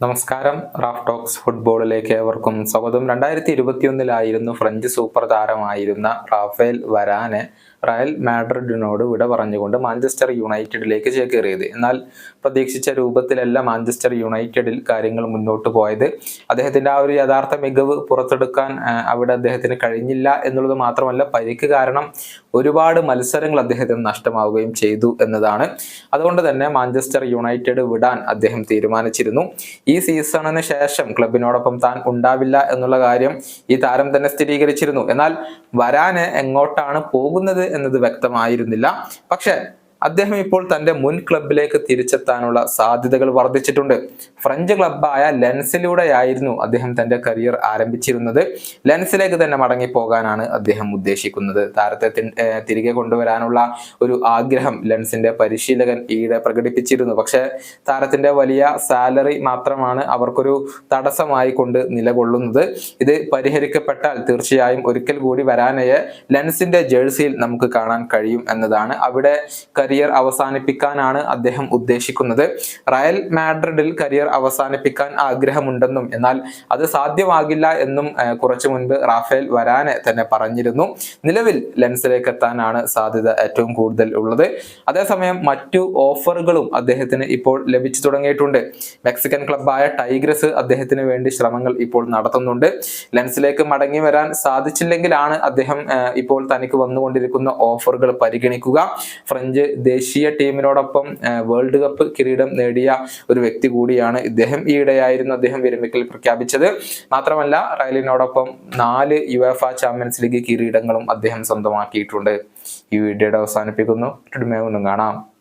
നമസ്കാരം. Raf talks ഫുട്ബോളിലേക്ക് ഏവർക്കും സ്വാഗതം. രണ്ടായിരത്തി ഇരുപത്തിയൊന്നിലായിരുന്നു ഫ്രഞ്ച് സൂപ്പർ താരമായിരുന്ന റാഫേൽ വരാനെ റയൽ മാഡ്രിഡിനോട് വിട പറഞ്ഞുകൊണ്ട് മാഞ്ചസ്റ്റർ യുണൈറ്റഡിലേക്ക് ചേക്കേറിയത്. എന്നാൽ പ്രതീക്ഷിച്ച രൂപത്തിലല്ല മാഞ്ചസ്റ്റർ യുണൈറ്റഡിൽ കാര്യങ്ങൾ മുന്നോട്ട് പോയത്. അദ്ദേഹത്തിന്റെ ആ ഒരു യഥാർത്ഥ മികവ് പുറത്തെടുക്കാൻ അവിടെ അദ്ദേഹത്തിന് കഴിഞ്ഞില്ല എന്നുള്ളത് മാത്രമല്ല പരിക്ക് കാരണം ഒരുപാട് മത്സരങ്ങൾ അദ്ദേഹത്തിന് നഷ്ടമാവുകയും ചെയ്തു എന്നതാണ്. അതുകൊണ്ട് തന്നെ മാഞ്ചസ്റ്റർ യുണൈറ്റഡ് വിടാൻ അദ്ദേഹം തീരുമാനിച്ചിരുന്നു. ഈ സീസണിന് ശേഷം ക്ലബിനോടൊപ്പം താൻ ഉണ്ടാവില്ല എന്നുള്ള കാര്യം ഈ താരം തന്നെ സ്ഥിരീകരിച്ചിരുന്നു. എന്നാൽ വരാന് എങ്ങോട്ടാണ് പോകുന്നത് എന്നത് വ്യക്തമായിരുന്നില്ല. പക്ഷെ അദ്ദേഹം ഇപ്പോൾ തന്റെ മുൻ ക്ലബിലേക്ക് തിരിച്ചെത്താനുള്ള സാധ്യതകൾ വർദ്ധിച്ചിട്ടുണ്ട്. ഫ്രഞ്ച് ക്ലബായ ലെൻസിലൂടെയായിരുന്നു അദ്ദേഹം തന്റെ കരിയർ ആരംഭിച്ചിരുന്നത്. ലെൻസിലേക്ക് തന്നെ മടങ്ങി പോകാനാണ് അദ്ദേഹം ഉദ്ദേശിക്കുന്നത്. താരത്തെ തിരികെ കൊണ്ടുവരാനുള്ള ഒരു ആഗ്രഹം ലെൻസിന്റെ പരിശീലകൻ ഈയിടെ പ്രകടിപ്പിച്ചിരുന്നു. പക്ഷെ താരത്തിന്റെ വലിയ സാലറി മാത്രമാണ് അവർക്കൊരു തടസ്സമായി കൊണ്ട് നിലകൊള്ളുന്നത്. ഇത് പരിഹരിക്കപ്പെട്ടാൽ തീർച്ചയായും ഒരിക്കൽ കൂടി വരാനയെ ലെൻസിന്റെ ജേഴ്സിയിൽ നമുക്ക് കാണാൻ കഴിയും എന്നതാണ്. അവിടെ കരിയർ അവസാനിപ്പിക്കാനാണ് അദ്ദേഹം ഉദ്ദേശിക്കുന്നത്. റയൽ മാഡ്രിഡിൽ കരിയർ അവസാനിപ്പിക്കാൻ ആഗ്രഹമുണ്ടെന്നും എന്നാൽ അത് സാധ്യമാകില്ല എന്നും കുറച്ചു മുൻപ് റാഫേൽ വരാനെ തന്നെ പറഞ്ഞിരുന്നു. നിലവിൽ ലെൻസിലേക്ക് എത്താനാണ് സാധ്യത ഏറ്റവും കൂടുതൽ ഉള്ളത്. അതേസമയം മറ്റു ഓഫറുകളും അദ്ദേഹത്തിന് ഇപ്പോൾ ലഭിച്ചു തുടങ്ങിയിട്ടുണ്ട്. മെക്സിക്കൻ ക്ലബായ ടൈഗ്രസ് അദ്ദേഹത്തിന് വേണ്ടി ശ്രമങ്ങൾ ഇപ്പോൾ നടത്തുന്നുണ്ട്. ലെൻസിലേക്ക് മടങ്ങി വരാൻ സാധിച്ചില്ലെങ്കിലാണ് അദ്ദേഹം ഇപ്പോൾ തനിക്ക് വന്നുകൊണ്ടിരിക്കുന്ന ഓഫറുകൾ പരിഗണിക്കുക. ഫ്രഞ്ച് ദേശീയ ടീമിനോടൊപ്പം വേൾഡ് കപ്പ് കിരീടം നേടിയ ഒരു വ്യക്തി കൂടിയാണ് ഇദ്ദേഹം. ഈയിടെയായിരുന്നു അദ്ദേഹം വിരമിക്കൽ പ്രഖ്യാപിച്ചത്. മാത്രമല്ല റയലിനോടൊപ്പം നാല് യുഎഫ ചാമ്പ്യൻസ് ലീഗ് കിരീടങ്ങളും അദ്ദേഹം സ്വന്തമാക്കിയിട്ടുണ്ട്. ഈ വീഡിയോയുടെ അവസാനിപ്പിക്കുന്നു. വീണ്ടും കാണാം.